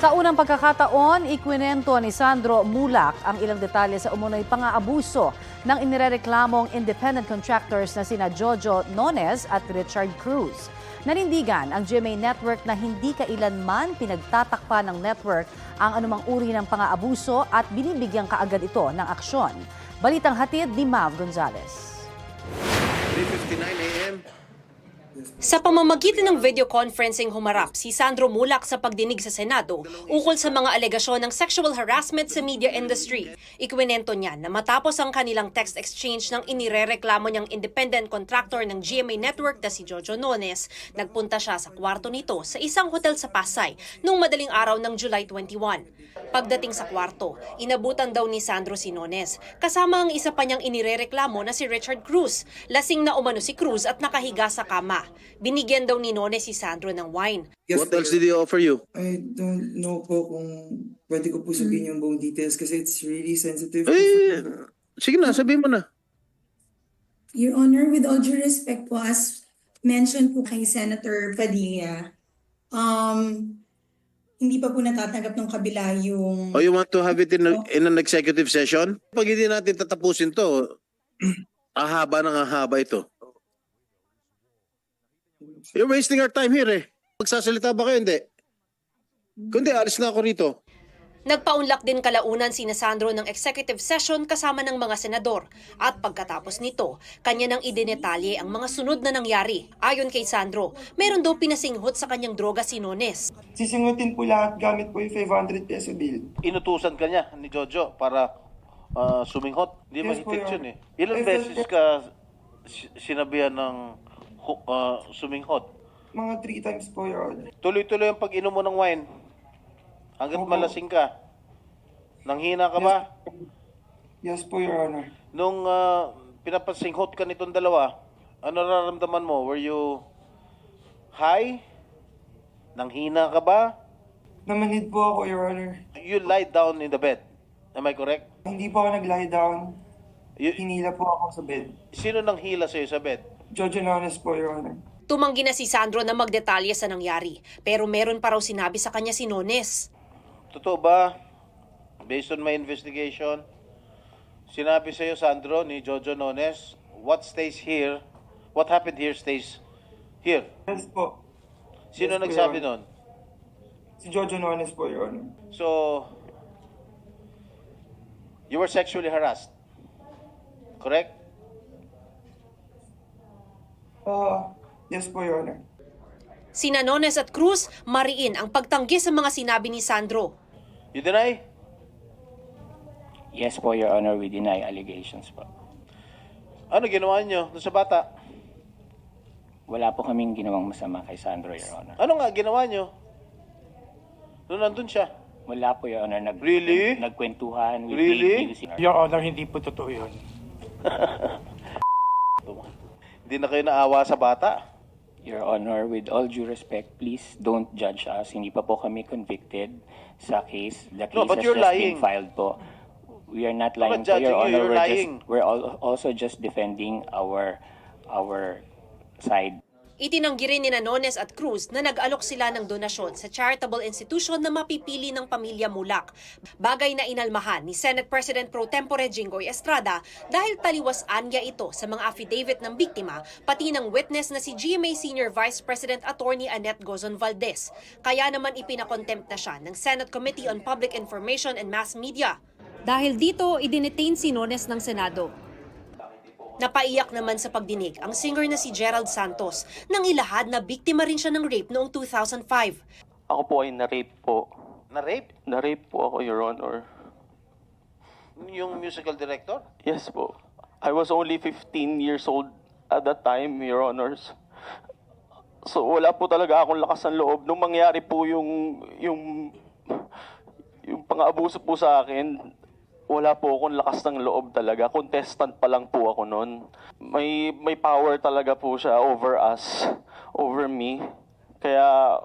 Sa unang pagkakataon, ikwinento ni Sandro Mulak ang ilang detalye sa umunoy pang-aabuso ng inirereklamong independent contractors na sina Jojo Nones at Richard Cruz. Nanindigan ang GMA Network na hindi kailanman pinagtatakpa ng network ang anumang uri ng pang-aabuso at binibigyan kaagad ito ng aksyon. Balitang hatid ni Mav Gonzalez. 3.59 a.m. Sa pamamagitan ng video conferencing humarap si Sandro Mulak sa pagdinig sa Senado ukol sa mga alegasyon ng sexual harassment sa media industry. Ikwinento niya na matapos ang kanilang text exchange ng inirereklamo niyang independent contractor ng GMA Network na si Jojo Nones, nagpunta siya sa kwarto nito sa isang hotel sa Pasay noong madaling araw ng July 21. Pagdating sa kwarto, inabutan daw ni Sandro si Nones, kasama ang isa pa niyang inirereklamo na si Richard Cruz. Lasing na umano si Cruz at nakahiga sa kama. Binigyan daw ni Nones si Sandro ng wine. Yes, What else did he offer you? I don't know po kung pwede ko po sabihin yung buong details kasi it's really sensitive. Eh, sige na, sabihin mo na. Your Honor, with all due respect po, as mentioned po kay Senator Padilla, um, hindi pa po natatanggap ng kabila yung... Or you want to have it in, a- in an executive session? Pag hindi natin tatapusin to, ahaba ng ahaba ito. You're wasting our time here eh. Magsasalita ba kayo? Hindi. Kundi, alis na ako rito. Nagpaunlak din kalaunan si Sandro ng executive session kasama ng mga senador. At pagkatapos nito, kanya nang idinetalye ang mga sunod na nangyari. Ayon kay Sandro, meron daw pinasinghot sa kanyang droga si Nones. Sisingutin po lahat gamit po yung 500 peso bill. inutusan ka niya ni Jojo para ah, suminghot. Hindi Yes, mahigpit po, yun eh. Ilang beses ka si- sinabihan ng hu- ah, suminghot? Mga 3 times po, Your Honor. Tuloy-tuloy ang pag-inom mo ng wine. Hanggat Opo. malasing ka. Nanghina ka ba? Yes po, Your Honor. Nung ah, pinapasinghot ka nitong dalawa, ano nararamdaman mo? Were you high? Nanghina ka ba? Namanid po ako, Your Honor. You lie down in the bed. Am I correct? Hindi po ako nag-lie down. You, Hinila po ako sa bed. sino nang hila sa'yo sa bed? Jojo Nones po, Your Honor. Tumanggi na si Sandro na magdetalye sa nangyari. Pero meron pa raw sinabi sa kanya si Nones. Totoo ba? Based on my investigation, sinabi sa'yo, Sandro, ni Jojo Nones, what stays here, what happened here stays here. Yes po. Sino Yes, nagsabi Your nun? Si Jojo Nones po, Your Honor. So, you were sexually harassed. Correct? Ah, yes po, Your Honor. Sina Nones at Cruz, mariin ang pagtanggi sa mga sinabi ni Sandro. You deny? Yes po, Your Honor, we deny allegations po. Ano ginawa niyo doon sa bata? Wala po kaming ginawang masama kay Sandro, Your Honor. Ano nga ginawa niyo? Noon nandun siya. Wala po, Your Honor. Nag, Really? Nagkwentuhan. We Really? bills. Your Honor, hindi po totoo yun. Hindi na kayo naawa sa bata. Your Honor, with all due respect, please don't judge us. Hindi pa po kami convicted sa case. The case No, but has you're just lying. been filed po. We are not lying not po, Your judging you, Honor. you're we're, lying. Just, we're al- also just defending our our side. Itinanggi rin ni Nones at Cruz na nag-alok sila ng donasyon sa charitable institution na mapipili ng pamilya Mulak. Bagay na inalmahan ni Senate President Pro Tempore Jinggoy Estrada dahil taliwasan niya ito sa mga affidavit ng biktima pati ng witness na si GMA Senior Vice President Attorney Annette Gozon Valdez. Kaya naman ipinakontempt na siya ng Senate Committee on Public Information and Mass Media. Dahil dito, idinetain si Nones ng Senado. Napaiyak naman sa pagdinig ang singer na si Gerald Santos nang ilahad na biktima rin siya ng rape noong 2005. Ako po ay na-rape po. Na-rape? Na-rape po ako, Your Honor. Yung musical director? Yes po. I was only 15 years old at that time, Your Honors. So wala po talaga akong lakas ng loob. Nung mangyari po yung, yung, yung pang-abuso po sa akin, wala po akong lakas ng loob talaga. Contestant pa lang po ako noon. May, may power talaga po siya over us, over me. Kaya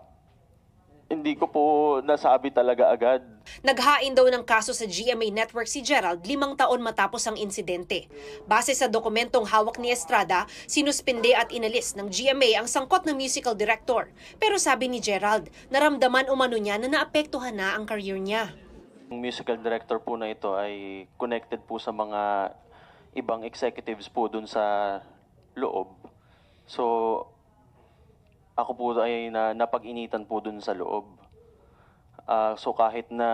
hindi ko po nasabi talaga agad. Naghain daw ng kaso sa GMA Network si Gerald limang taon matapos ang insidente. Base sa dokumentong hawak ni Estrada, sinuspinde at inalis ng GMA ang sangkot na musical director. Pero sabi ni Gerald, naramdaman umano niya na naapektuhan na ang career niya. Musical director po na ito ay connected po sa mga ibang executives po dun sa loob. So, ako po ay na, napag-initan po dun sa loob. Ah, so kahit na,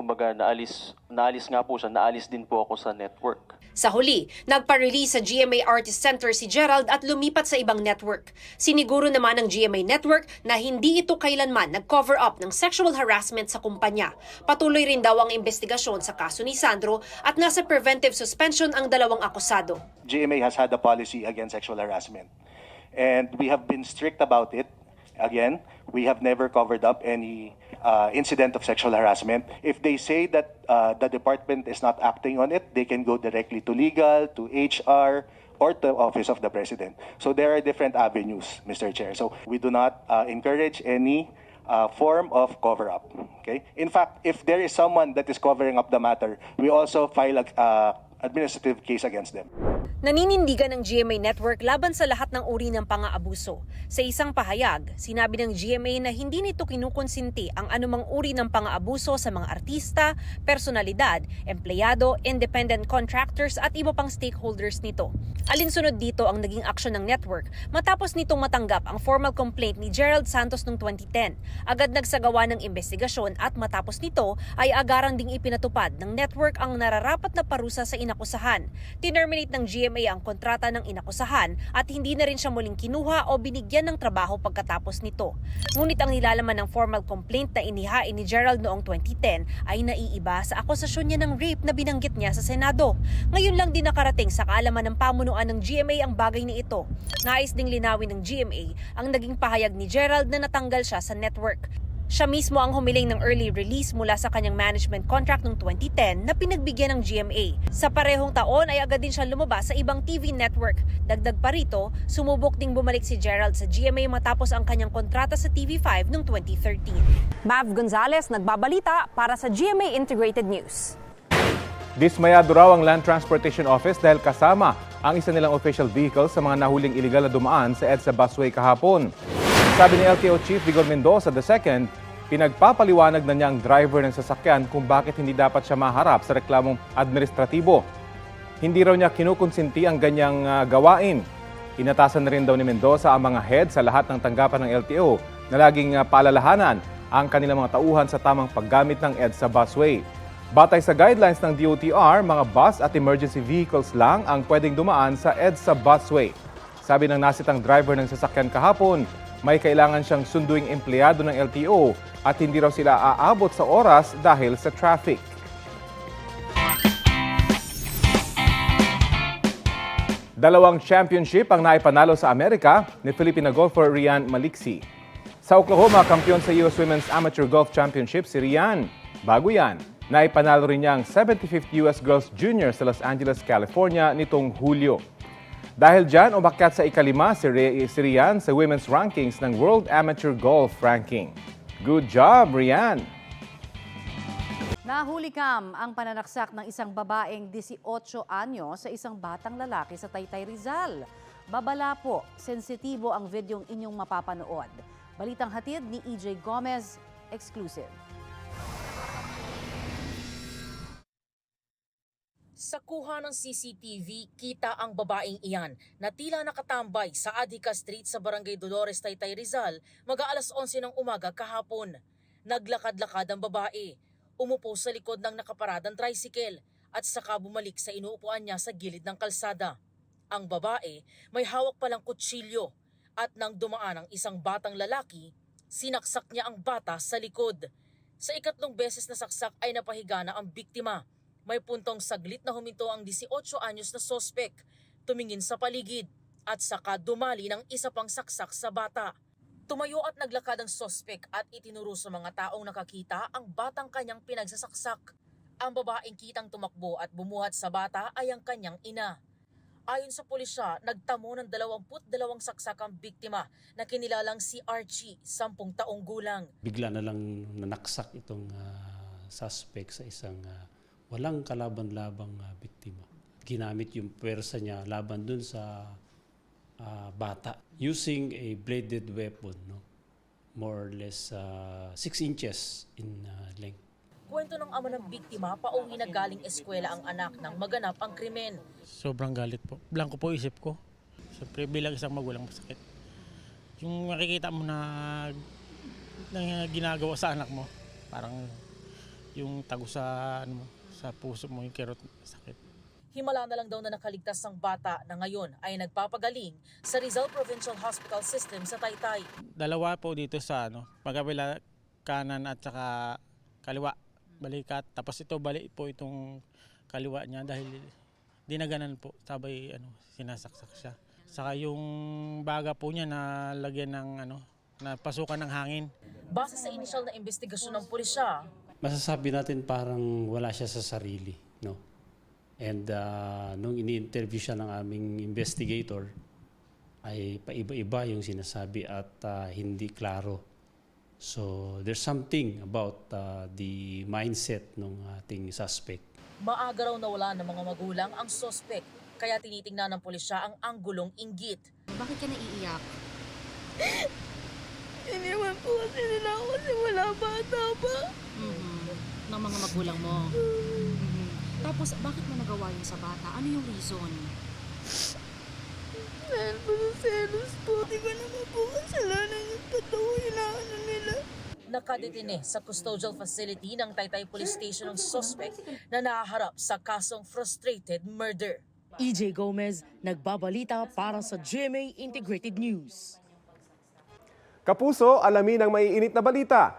kumbaga, naalis, naalis nga po siya, naalis din po ako sa network. Sa huli, nagpa-release sa GMA Artist Center si Gerald at lumipat sa ibang network. Siniguro naman ng GMA Network na hindi ito kailanman nag-cover up ng sexual harassment sa kumpanya. Patuloy rin daw ang investigasyon sa kaso ni Sandro at nasa preventive suspension ang dalawang akusado. GMA has had a policy against sexual harassment. And we have been strict about it. Again, we have never covered up any uh, incident of sexual harassment. If they say that uh, the department is not acting on it, they can go directly to legal, to HR, or to Office of the President. So there are different avenues, Mr. Chair. So we do not uh, encourage any uh, form of cover up. Okay. In fact, if there is someone that is covering up the matter, we also file a uh, administrative case against them. Naninindigan ng GMA Network laban sa lahat ng uri ng pang-aabuso. Sa isang pahayag, sinabi ng GMA na hindi nito kinukonsinti ang anumang uri ng pang-aabuso sa mga artista, personalidad, empleyado, independent contractors at iba pang stakeholders nito. Alinsunod dito ang naging aksyon ng network matapos nitong matanggap ang formal complaint ni Gerald Santos noong 2010. Agad nagsagawa ng investigasyon at matapos nito ay agarang ding ipinatupad ng network ang nararapat na parusa sa inakusahan. Tinerminate ng GMA ang kontrata ng inakusahan at hindi na rin siya muling kinuha o binigyan ng trabaho pagkatapos nito. Ngunit ang nilalaman ng formal complaint na inihain ni Gerald noong 2010 ay naiiba sa akusasyon niya ng rape na binanggit niya sa Senado. Ngayon lang din nakarating sa kaalaman ng pamunuan ng GMA ang bagay ni ito. Nais ding linawin ng GMA ang naging pahayag ni Gerald na natanggal siya sa network. Siya mismo ang humiling ng early release mula sa kanyang management contract noong 2010 na pinagbigyan ng GMA. Sa parehong taon ay agad din siya lumabas sa ibang TV network. Dagdag pa rito, sumubok ding bumalik si Gerald sa GMA matapos ang kanyang kontrata sa TV5 noong 2013. Mav Gonzalez nagbabalita para sa GMA Integrated News. Dismayado raw ang Land Transportation Office dahil kasama ang isa nilang official vehicle sa mga nahuling iligal na dumaan sa EDSA busway kahapon. Sabi ni LTO Chief Vigor Mendoza II, pinagpapaliwanag na niya ang driver ng sasakyan kung bakit hindi dapat siya maharap sa reklamong administratibo. Hindi raw niya kinukonsinti ang ganyang ah, gawain. Inatasan na rin daw ni Mendoza ang mga head sa lahat ng tanggapan ng LTO na laging ah, paalalahanan ang kanilang mga tauhan sa tamang paggamit ng EDSA busway. Batay sa guidelines ng DOTR, mga bus at emergency vehicles lang ang pwedeng dumaan sa EDSA busway. Sabi ng nasitang driver ng sasakyan kahapon, may kailangan siyang sunduing empleyado ng LTO at hindi raw sila aabot sa oras dahil sa traffic. Dalawang championship ang naipanalo sa Amerika ni Filipina golfer Rian Maliksi. Sa Oklahoma, kampiyon sa US Women's Amateur Golf Championship si Rian. Bago yan, naipanalo rin niya ang 75th US Girls Junior sa Los Angeles, California nitong Hulyo. Dahil dyan, umakyat sa ikalima si, Re- si Rian sa women's rankings ng World Amateur Golf Ranking. Good job, Rian! Nahuli kam ang pananaksak ng isang babaeng 18 anyo sa isang batang lalaki sa Taytay Rizal. Babala po, sensitibo ang videong inyong mapapanood. Balitang hatid ni EJ Gomez, exclusive. Sa kuha ng CCTV, kita ang babaeng iyan na tila nakatambay sa Adica Street sa Barangay Dolores, Taytay Rizal, mag-aalas 11 ng umaga kahapon. Naglakad-lakad ang babae, umupo sa likod ng nakaparadang tricycle at saka bumalik sa inuupuan niya sa gilid ng kalsada. Ang babae may hawak palang kutsilyo at nang dumaan ang isang batang lalaki, sinaksak niya ang bata sa likod. Sa ikatlong beses na saksak ay napahiga na ang biktima. May puntong saglit na huminto ang 18 anyos na sospek, tumingin sa paligid at saka dumali ng isa pang saksak sa bata. Tumayo at naglakad ang sospek at itinuro sa mga taong nakakita ang batang kanyang pinagsasaksak. Ang babaeng kitang tumakbo at bumuhat sa bata ay ang kanyang ina. Ayon sa pulisya, nagtamo ng 22 saksakang biktima na kinilalang si Archie, 10 taong gulang. bigla na lang nanaksak itong ah, suspect sa isang ah, walang kalaban-labang ah, biktima. Ginamit yung pwersa niya laban dun sa ah, bata using a bladed weapon, no? more or less 6 inches in ah, length. Kwento ng ama ng biktima, pauwi na galing eskwela ang anak nang maganap ang krimen. Sobrang galit po. Blanco po isip ko. Siyempre bilang isang magulang masakit. Yung makikita mo na, na ginagawa sa anak mo, parang yung tago sa, ano mo, sa puso mo, yung kirot sakit. Himala na lang daw na nakaligtas ng bata na ngayon ay nagpapagaling sa Rizal Provincial Hospital System sa Taytay. Dalawa po dito sa ano, magkabila kanan at saka kaliwa, balikat. Tapos ito balik po itong kaliwa niya dahil dinaganan po, sabay ano, sinasaksak siya. Saka yung baga po niya na lagyan ng ano, na pasukan ng hangin. Base sa inisyal na investigasyon ng pulisya, Masasabi natin parang wala siya sa sarili, no? And ah, nung ini-interview siya ng aming investigator, ay paiba-iba yung sinasabi at ah, hindi klaro. So there's something about ah, the mindset ng ating suspect. maaga raw nawala ng mga magulang ang sospek kaya tinitingnan ng pulisya ang anggulong inggit. Bakit ka naiiyak? Iniwan po kasi nila ako kasi wala bata pa. Ng mga magulang mo. Mhm. Tapos, bakit mo nagawa yun sa bata? Ano yung reason? Dahil po sa selos po, di ko naman po kasalanan yung totoo inaano nila. Nakadetine sa custodial facility ng Taytay Police Station ang sospek na nahaharap sa kasong frustrated murder. EJ Gomez, nagbabalita para sa GMA Integrated News. Kapuso, alamin ang maiinit na balita.